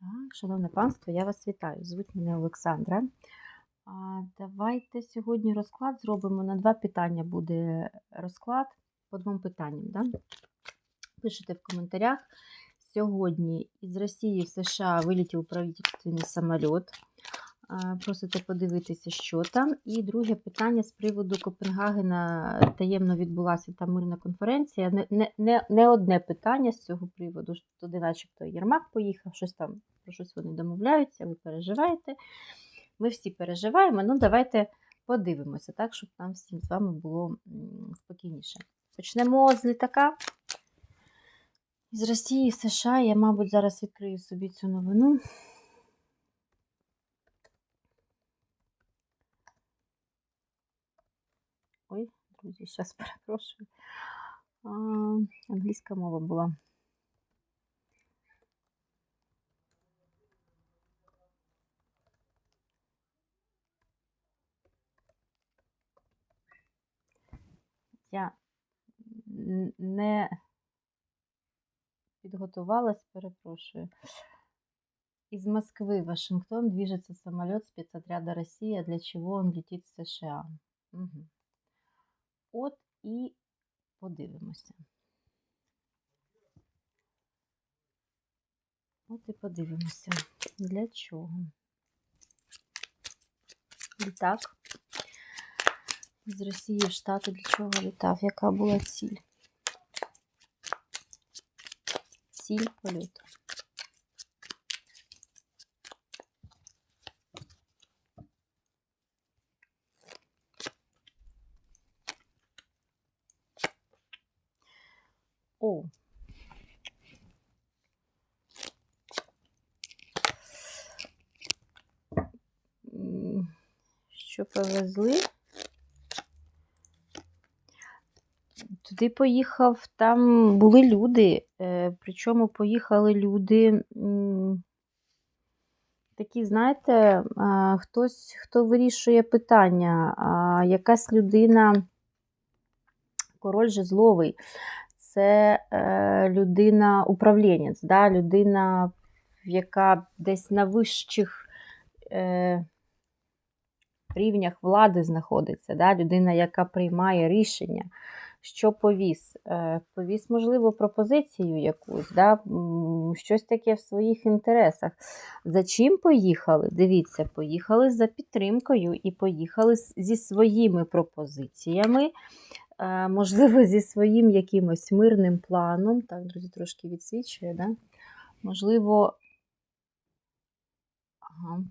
Так, Шановне панство, я вас вітаю. Звуть мене Олександра. Давайте сьогодні розклад зробимо на два питання. Буде розклад по двом питанням. Да? Пишите в коментарях. Сьогодні із Росії в США вилетів правительственний самоліт. Просите подивитися, що там. І друге питання з приводу Копенгагена таємно відбулася там мирна конференція. Не, не, не одне питання з цього приводу. Туди, начебто, Єрмак поїхав, щось там про щось вони домовляються, ви переживаєте. Ми всі переживаємо. Ну, давайте подивимося, так, щоб нам всім з вами було спокійніше. Почнемо з літака. З Росії, США. Я, мабуть, зараз відкрию собі цю новину. Ой, друзі, зараз перепрошую. А, англійська мова була. Я не підготувалась, перепрошую. Из Москвы в Вашингтон движется самолет спецотряда «Россия». Для чего он летит в США? Угу. От і подивимося. От і подивимося. Для чого? Літак з Росії в Штати для чого літав? Яка була ціль? Ціль польоту. О. Що повезли? Туди поїхав, там були люди, е, причому поїхали люди такі, знаєте, хтось, хто вирішує питання, якась людина, король жезловий, це е, людина управлінець, да, людина, яка десь на вищих е, рівнях влади знаходиться, да, людина, яка приймає рішення. Що повіз? Е, Повіз, можливо, пропозицію якусь, да? щось таке в своїх інтересах. За чим поїхали? Дивіться, поїхали за підтримкою і поїхали зі своїми пропозиціями, можливо, зі своїм якимось мирним планом. Так, друзі, трошки відсвічує, да? можливо, ага.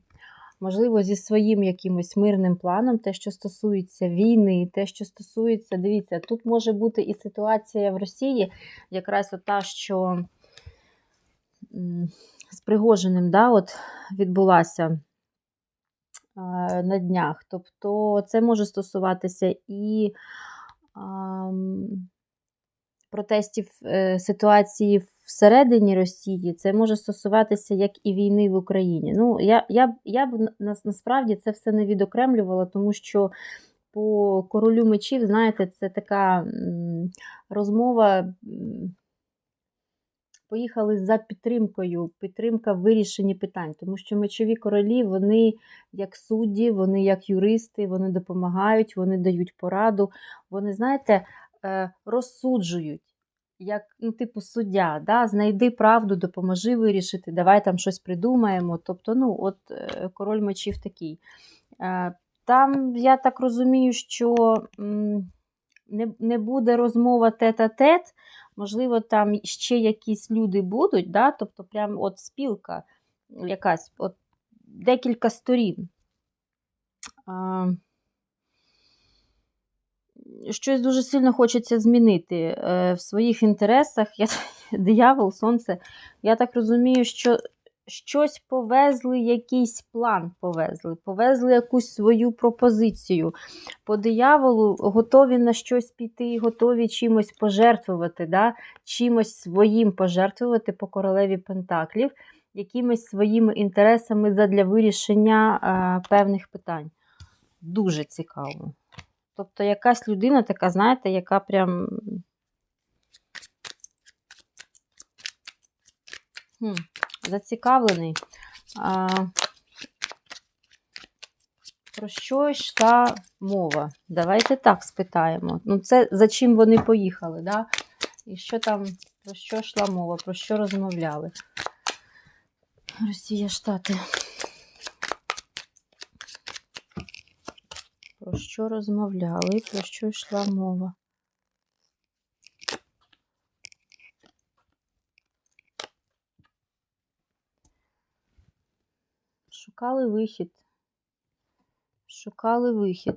можливо, зі своїм якимось мирним планом, те, що стосується війни, те, що стосується, дивіться, тут може бути і ситуація в Росії, якраз та, що з Пригожиним да, от відбулася е, на днях. Тобто це може стосуватися і протестів е, ситуації всередині Росії, це може стосуватися як і війни в Україні. Ну, я, я, я б насправді це все не відокремлювала, тому що по королю мечів, знаєте, це така розмова. Поїхали за підтримкою, підтримка в вирішенні питань, тому що мечові королі, вони як судді, вони як юристи, вони допомагають, вони дають пораду, вони, знаєте, е, розсуджують, як ну, типу суддя, да? знайди правду, допоможи вирішити, давай там щось придумаємо. Тобто, ну, от е, король мечів такий. Е, Там, я так розумію, що не, буде розмова тет-а-тет, можливо, там ще якісь люди будуть, да? тобто прям от спілка якась, от декілька сторін. А, щось дуже сильно хочеться змінити е, в своїх інтересах. Я, диявол, сонце. Я так розумію, що щось повезли, якийсь план повезли, повезли якусь свою пропозицію. По дияволу готові на щось піти, готові чимось пожертвувати, да? чимось своїм пожертвувати по королеві Пентаклів, якимись своїми інтересами задля вирішення е, певних питань. Дуже цікаво. Тобто якась людина така, знаєте, яка прям. Хм. Зацікавлений. А, про що йшла мова? Давайте так спитаємо. Ну, це за чим вони поїхали, да? І що там, про що йшла мова, про що розмовляли? Росія, Штати. Про що розмовляли, про що йшла мова? Шукали вихід. Шукали вихід.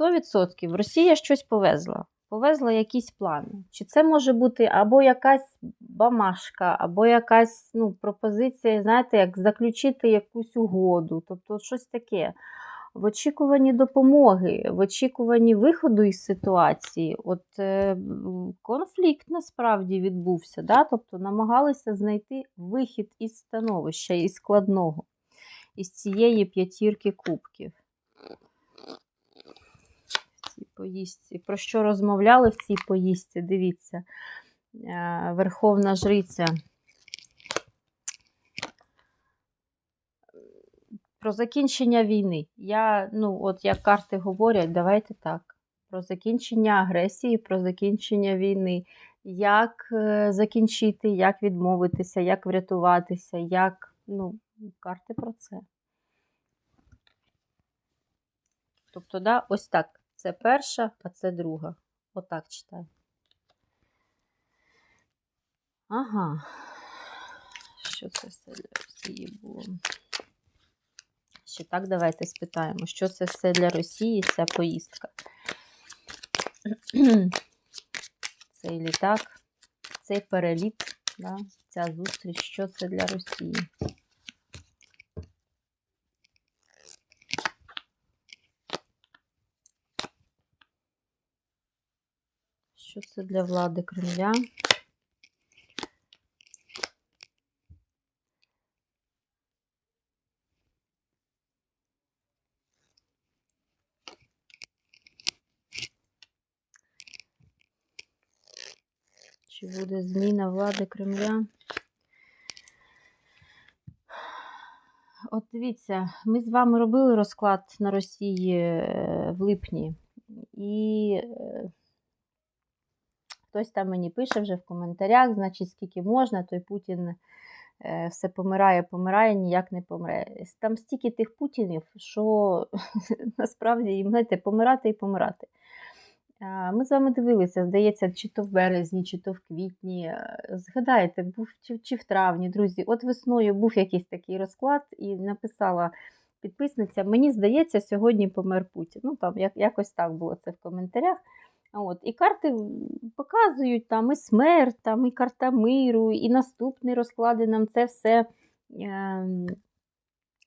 100% Росія щось повезла. Повезла якісь плани. Чи це може бути або якась бамашка, або якась ну, пропозиція, знаєте, як заключити якусь угоду, тобто щось таке. В очікуванні допомоги, в очікуванні виходу із ситуації, от е, конфлікт насправді відбувся. Да? Тобто намагалися знайти вихід із становища, із складного, із цієї п'ятірки кубків. В цій поїздці. Про що розмовляли в цій поїздці? Дивіться, Е, Верховна Жриця. Про закінчення війни. Я, ну, от як карти говорять, давайте так. Про закінчення агресії, про закінчення війни. Як е, закінчити, як відмовитися, як врятуватися, як. Ну, карти про це. Тобто, да, ось так. Це перша, а це друга. Отак читаю. Ага. Що це все для Росії було? Ще так, давайте спитаємо, що це все для Росії, ця поїздка. Цей літак, цей переліт, да, ця зустріч, що це для Росії? Це для влади Кремля? Чи буде зміна влади Кремля? От дивіться, ми з вами робили розклад на Росії е, в липні, і е, хтось там мені пише вже в коментарях, значить, скільки можна, той Путін е, все помирає, помирає, ніяк не помре. Там стільки тих Путінів, що насправді їм знаєте, помирати і помирати. Ми з вами дивилися, здається, чи то в березні, чи то в квітні. Е, Згадайте, був чи, чи в травні, друзі. От весною був якийсь такий розклад, і написала підписниця: Мені здається, сьогодні помер Путін. Ну там як, якось так було це в коментарях. От, І карти показують там і смерть, там, і карта миру, і наступні розклади нам це все е,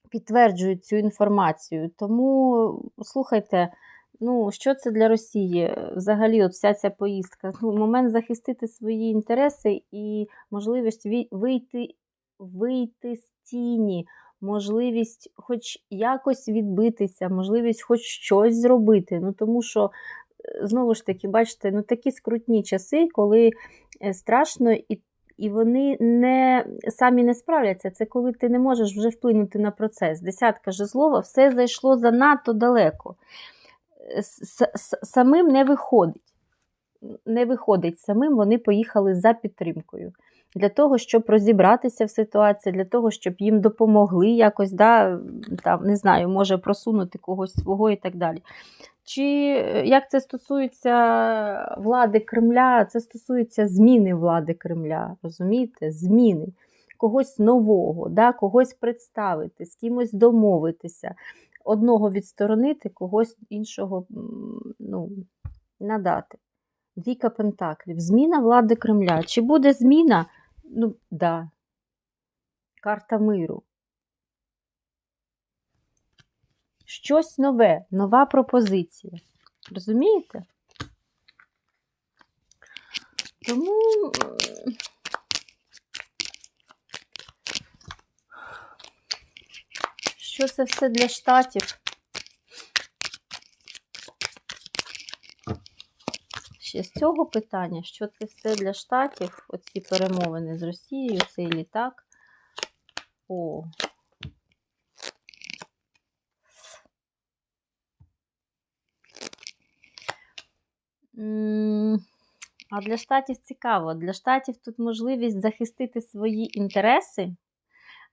підтверджують цю інформацію. Тому слухайте. Ну, що це для Росії? Взагалі, от вся ця поїздка. Ну, момент захистити свої інтереси і можливість вийти, вийти з тіні, можливість хоч якось відбитися, можливість хоч щось зробити. Ну, тому що, знову ж таки, бачите, ну такі скрутні часи, коли е, страшно і. І вони не самі не справляться. Це коли ти не можеш вже вплинути на процес. Десятка жезлова, все зайшло занадто далеко самим не виходить. Не виходить самим, вони поїхали за підтримкою. Для того, щоб розібратися в ситуації, для того, щоб їм допомогли якось, да, там, не знаю, може просунути когось свого і так далі. Чи е, як це стосується влади Кремля, це стосується зміни влади Кремля, розумієте? Зміни когось нового, да, когось представити, з кимось домовитися одного відсторонити, когось іншого ну, надати. Двійка Пентаклів. Зміна влади Кремля. Чи буде зміна? Ну, да. Карта миру. Щось нове, нова пропозиція. Розумієте? Тому. Що це все для штатів? Ще з цього питання, що це все для штатів, оці перемовини з Росією, цей літак. О. А для штатів цікаво. Для штатів тут можливість захистити свої інтереси.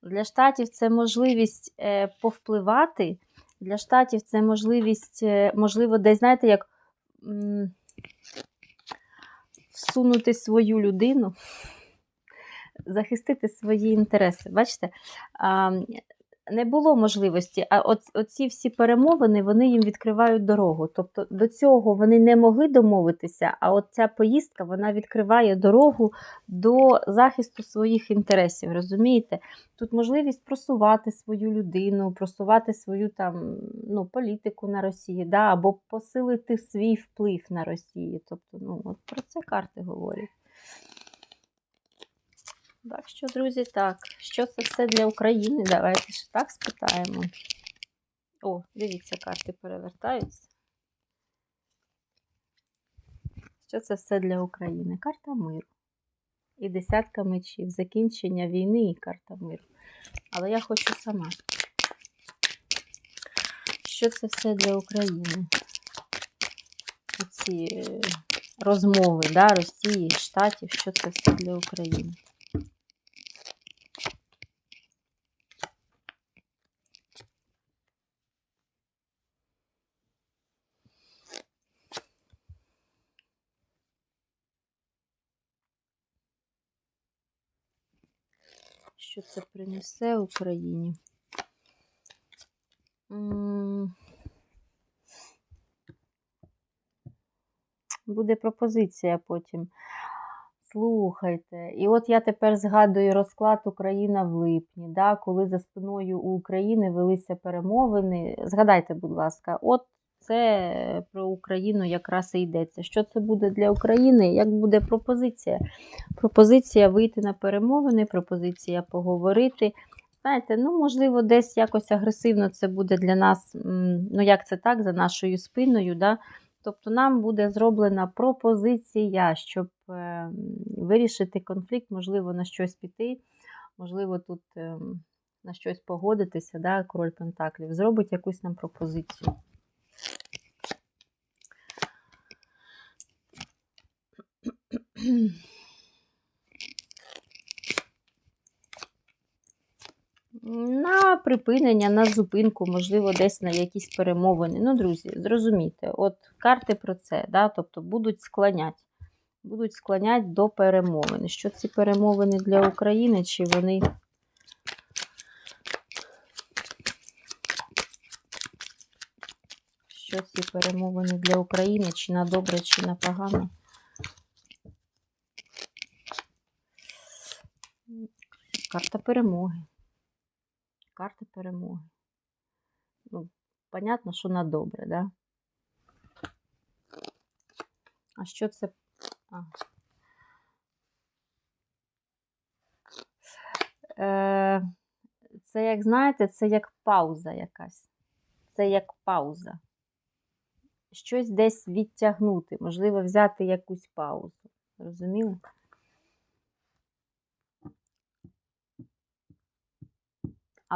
Для штатів це можливість е, повпливати. Для штатів це можливість, е, можливо, десь, знаєте, як м, всунути свою людину, захистити свої інтереси. Бачите? Не було можливості, а от, оці всі перемовини вони їм відкривають дорогу. Тобто до цього вони не могли домовитися, а от ця поїздка вона відкриває дорогу до захисту своїх інтересів. Розумієте? Тут можливість просувати свою людину, просувати свою там ну, політику на Росії, да, або посилити свій вплив на Росії. Тобто, ну, от про це карти говорять. Так що, друзі, так, що це все для України? Давайте ще так спитаємо. О, дивіться, карти перевертаються. Що це все для України? Карта миру. І десятка мечів, закінчення війни і карта миру. Але я хочу сама. Що це все для України? Оці е, розмови да, Росії, Штатів, що це все для України? Що це принесе Україні. Буде пропозиція потім. Слухайте, і от я тепер згадую розклад Україна в липні, да, коли за спиною у України велися перемовини. Згадайте, будь ласка, от це про Україну якраз і йдеться. Що це буде для України? Як буде пропозиція? Пропозиція вийти на перемовини, пропозиція поговорити. Знаєте, ну, можливо, десь якось агресивно це буде для нас, ну як це так, за нашою спиною. Да? Тобто нам буде зроблена пропозиція, щоб е, вирішити конфлікт, можливо, на щось піти, можливо, тут е, на щось погодитися, да, король Пентаклів, зробить якусь нам пропозицію. На припинення, на зупинку, можливо, десь на якісь перемовини. Ну, друзі, зрозумійте, от карти про це, да, тобто будуть склонять. Будуть склонять до перемовин. Що ці перемовини для України, чи вони. Що ці перемовини для України, чи на добре, чи на погано? Карта перемоги. Карта перемоги. Ну, понятно, що на добре, да? А що це? А. Е, це, як знаєте, це як пауза якась. Це як пауза. Щось десь відтягнути, можливо, взяти якусь паузу. Розуміли?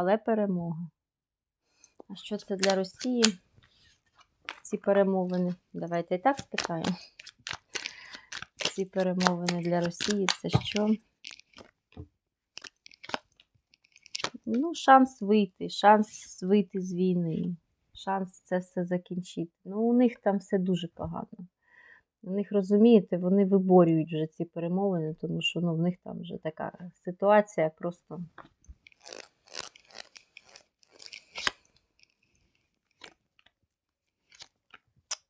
Але перемога. А що це для Росії? Ці перемовини. Давайте і так спитаємо. Ці перемовини для Росії це що? Ну, шанс вийти, шанс вийти з війни, шанс це все закінчити. Ну, у них там все дуже погано. У них, розумієте, вони виборюють вже ці перемовини, тому що ну, в них там вже така ситуація просто.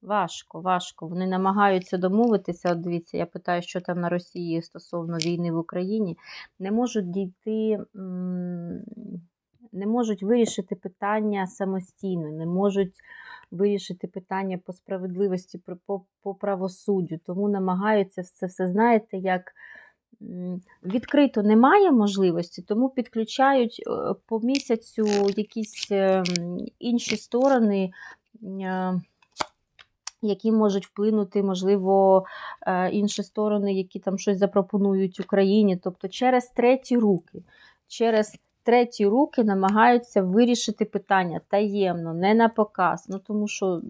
Важко, важко. Вони намагаються домовитися. От дивіться, я питаю, що там на Росії стосовно війни в Україні. Не можуть дійти, не можуть вирішити питання самостійно, не можуть вирішити питання по справедливості, по, по правосуддю. Тому намагаються це все, знаєте, як. Відкрито немає можливості, тому підключають е, по місяцю якісь ем, інші сторони, е, які можуть вплинути, можливо, е, інші сторони, які там щось запропонують Україні. Тобто через треті руки, через треті руки намагаються вирішити питання таємно, не на показ. Ну, тому що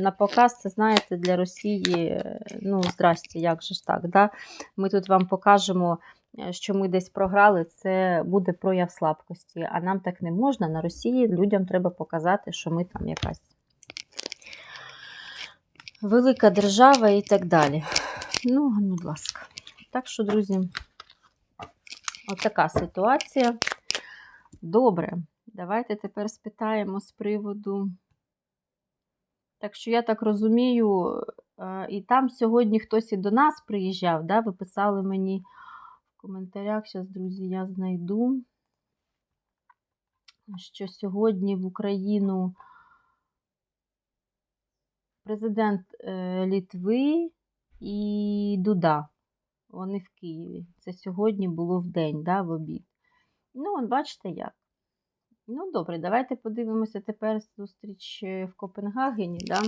на показ, це знаєте, для Росії, е, ну, здрасте, як же ж так, да? ми тут вам покажемо, е, що ми десь програли, це буде прояв слабкості. А нам так не можна. На Росії людям треба показати, що ми там якась велика держава і так далі. Ну, будь ласка. Так що, друзі, отака ситуація. Добре, давайте тепер спитаємо з приводу. Так що я так розумію, е, і там сьогодні хтось і до нас приїжджав, да? ви писали мені в коментарях, зараз, друзі, я знайду, що сьогодні в Україну президент е, Літви і Дуда. Вони в Києві. Це сьогодні було в день, да, в обід. Ну, от бачите як. Ну, добре, давайте подивимося тепер зустріч е, в Копенгагені. Да?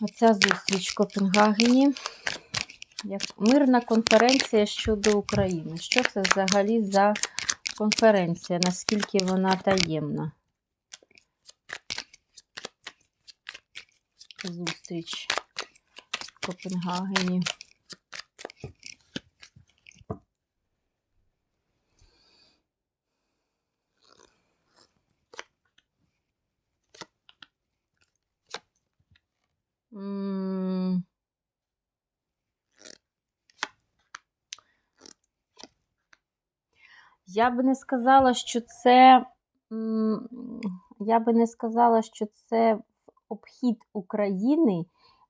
Оця зустріч в Копенгагені. Як мирна конференція щодо України. Що це взагалі за конференція? Наскільки вона таємна? Зустріч в Копенгагені. Я би не сказала, що це. Я би не сказала, що це обхід України.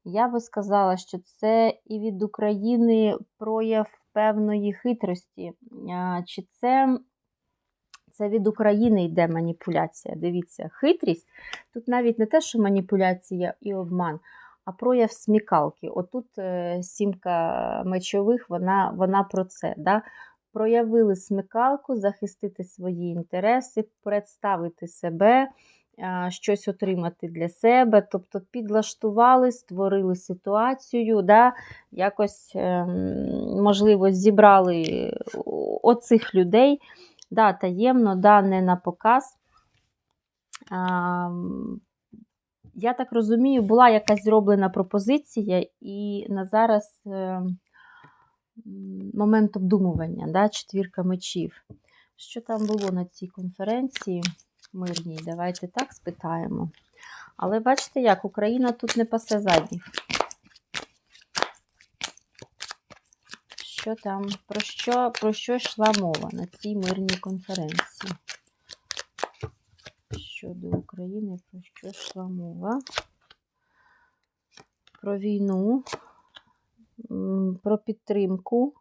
Я би сказала, що це і від України прояв певної хитрості. Чи це, це від України йде маніпуляція? Дивіться, хитрість тут навіть не те, що маніпуляція і обман, а прояв смікалки. Отут е, сімка мечових, вона, вона про це. Да? Проявили смикалку, захистити свої інтереси, представити себе, щось отримати для себе, тобто підлаштували, створили ситуацію, да? якось, ем, можливо, зібрали оцих людей, да, таємно, да, не на показ. Я так розумію, була якась зроблена пропозиція, і на зараз е, момент обдумування, да, четвірка мечів. Що там було на цій конференції мирній? Давайте так спитаємо. Але бачите, як Україна тут не пасе задніх. Що там, про що, про що йшла мова на цій мирній конференції? Щодо України, про що йшла мова? Про війну, про підтримку,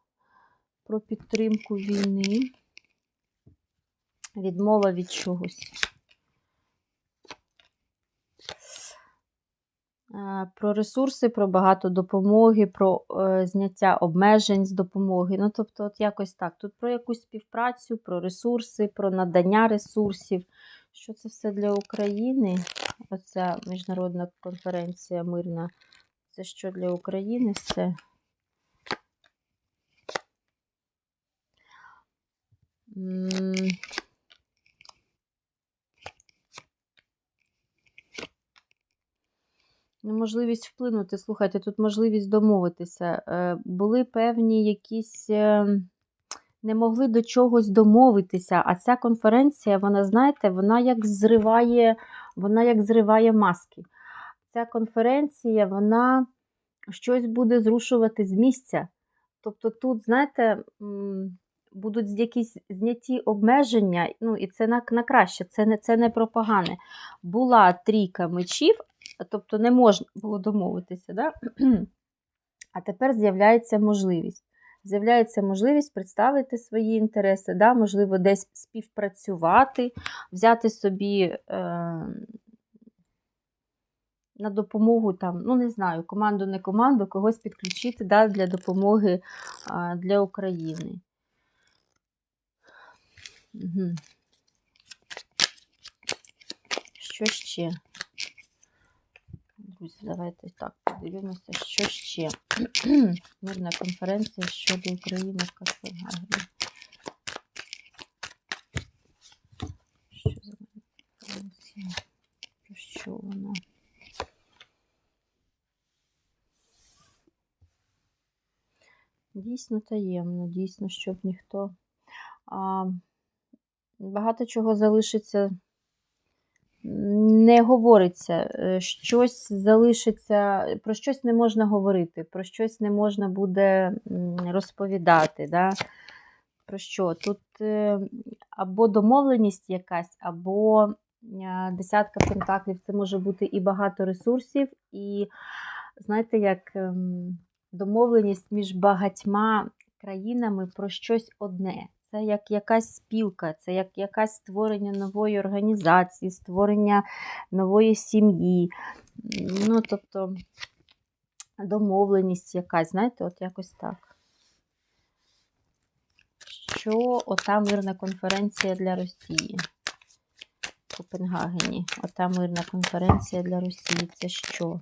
про підтримку війни, відмова від чогось. Е, Про ресурси, про багато допомоги, про е, зняття обмежень з допомоги. Ну, тобто, от якось так. Тут про якусь співпрацю, про ресурси, про надання ресурсів. Що це все для України? Оця міжнародна конференція мирна. Це що для України все? М, можливість вплинути. Слухайте, тут можливість домовитися. Е, Були певні якісь. е, Не могли до чогось домовитися, а ця конференція, вона, знаєте, вона як зриває, вона як зриває маски. Ця конференція, вона щось буде зрушувати з місця. Тобто тут, знаєте, будуть якісь зняті обмеження, ну і це на, на краще, це не, це не про погане. Була трійка мечів, тобто не можна було домовитися. Да? А тепер з'являється можливість. З'являється можливість представити свої інтереси, да? можливо, десь співпрацювати, взяти собі е, на допомогу, там, ну не знаю, команду, не команду, когось підключити да? для допомоги е, для України. Угу. Що ще? друзі, давайте так подивимося, що ще. Мирна конференція щодо України в Касагагі. Що за конференція? Про що вона? Дійсно таємно, дійсно, щоб ніхто. А, Багато чого залишиться не говориться, е, щось залишиться, про щось не можна говорити, про щось не можна буде розповідати. Да? Про що? Тут е, або домовленість якась, або е, десятка пентаклів це може бути і багато ресурсів, і знаєте, як ем, домовленість між багатьма країнами про щось одне. Це як якась спілка, це як якась створення нової організації, створення нової сім'ї. Ну, тобто, домовленість якась, знаєте, от якось так. Що ота мирна конференція для Росії в Копенгагені? Ота мирна конференція для Росії це що?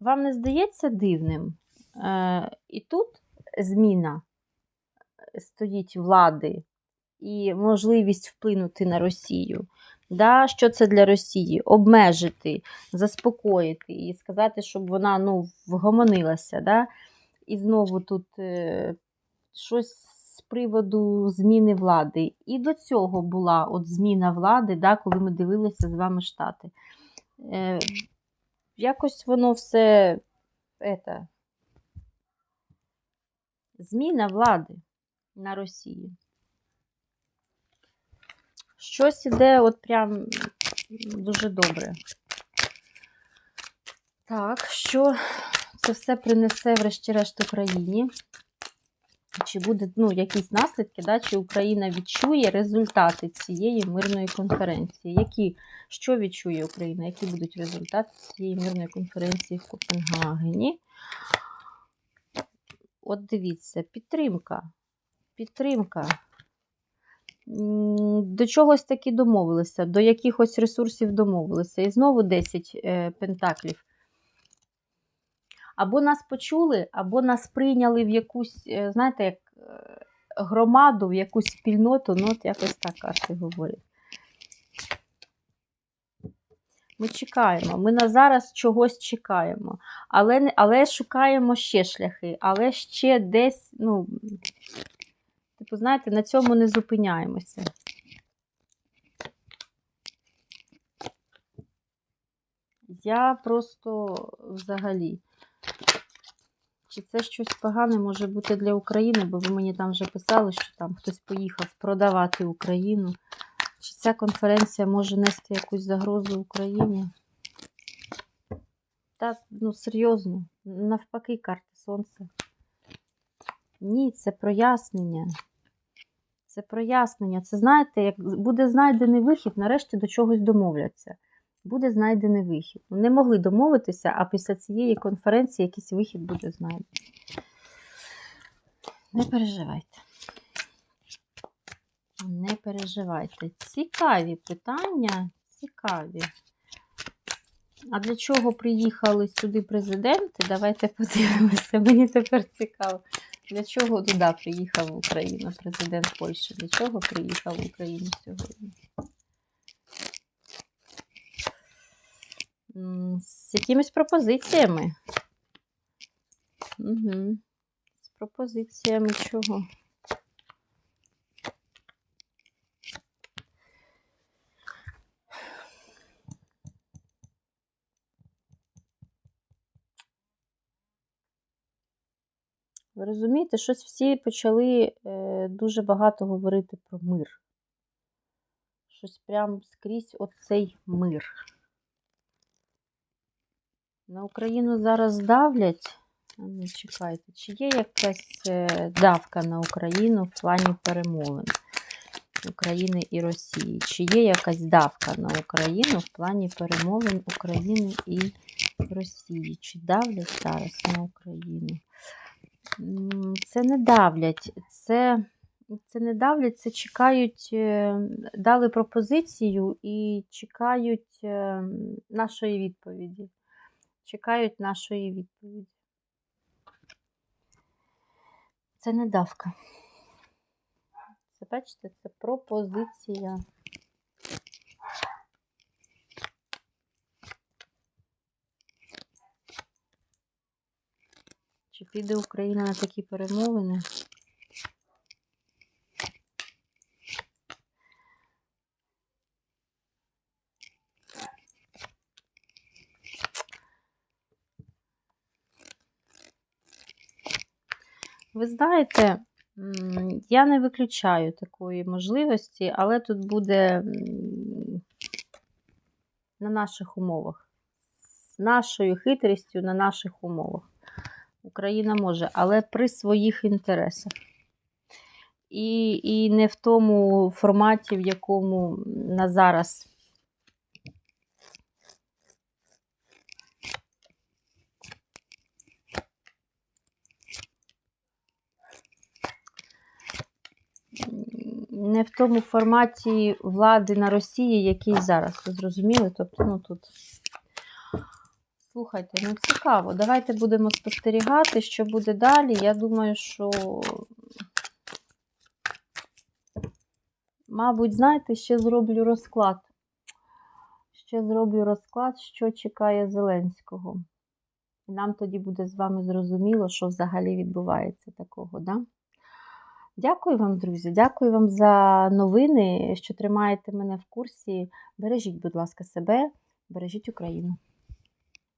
Вам не здається дивним? Е, і тут зміна стоїть влади і можливість вплинути на Росію. Да, Що це для Росії? Обмежити, заспокоїти і сказати, щоб вона ну, вгомонилася. Да? І знову тут е, щось з приводу зміни влади. І до цього була от зміна влади, да, коли ми дивилися з вами Штати. Е, якось воно все это, зміна влади на Росії. Щось іде от прям дуже добре. Так, що це все принесе, врешті-решт, Україні? Чи буде ну, якісь наслідки, да? чи Україна відчує результати цієї мирної конференції? Які, Що відчує Україна? Які будуть результати цієї мирної конференції в Копенгагені? От дивіться, підтримка. Підтримка. До чогось таки домовилися, до якихось ресурсів домовилися. І знову 10 е, пентаклів. Або нас почули, або нас прийняли в якусь, е, знаєте, як е, громаду, в якусь спільноту, ну, от якось так карти говорять. Ми чекаємо, ми на зараз чогось чекаємо, але але шукаємо ще шляхи, але ще десь, ну, типу, знаєте, на цьому не зупиняємося. Я просто взагалі. Чи це щось погане може бути для України, бо ви мені там вже писали, що там хтось поїхав продавати Україну. Чи ця конференція може нести якусь загрозу Україні? Та, ну, серйозно, навпаки, карти Сонця. Ні, це прояснення. Це прояснення. Це, знаєте, як буде знайдений вихід, нарешті до чогось домовляться. Буде знайдений вихід. Не могли домовитися, а після цієї конференції якийсь вихід буде знайдений. Не переживайте. Не переживайте. Цікаві питання, цікаві. А для чого приїхали сюди президенти? Давайте подивимося. Мені тепер цікаво. Для чого туди приїхав в Україну президент Польщі? Для чого приїхав в Україну сьогодні? З якимись пропозиціями. Угу. З пропозиціями чого? Ви розумієте, щось всі почали е, дуже багато говорити про мир. Щось прям скрізь оцей мир. На Україну зараз давлять. Не чекайте, чи є якась е, давка на Україну в плані перемовин України і Росії? Чи є якась давка на Україну в плані перемовин України і Росії? Чи давлять зараз на Україну? Це не давлять, це це не давлять, це чекають, е, дали пропозицію і чекають е, нашої відповіді чекають нашої відповіді. Це не давка. Це бачите, це пропозиція. Чи піде Україна на такі перемовини? Ви знаєте, я не виключаю такої можливості, але тут буде на наших умовах. З нашою хитрістю на наших умовах. Україна може, але при своїх інтересах. І, і не в тому форматі, в якому на зараз. Не в тому форматі влади на Росії, який зараз. Ви зрозуміли? Тобто, ну тут. Слухайте, ну цікаво. Давайте будемо спостерігати, що буде далі. Я думаю, що, мабуть, знаєте, ще зроблю розклад. Ще зроблю розклад, що чекає Зеленського. І нам тоді буде з вами зрозуміло, що взагалі відбувається такого, да? Дякую вам, друзі. Дякую вам за новини, що тримаєте мене в курсі. Бережіть, будь ласка, себе, бережіть Україну.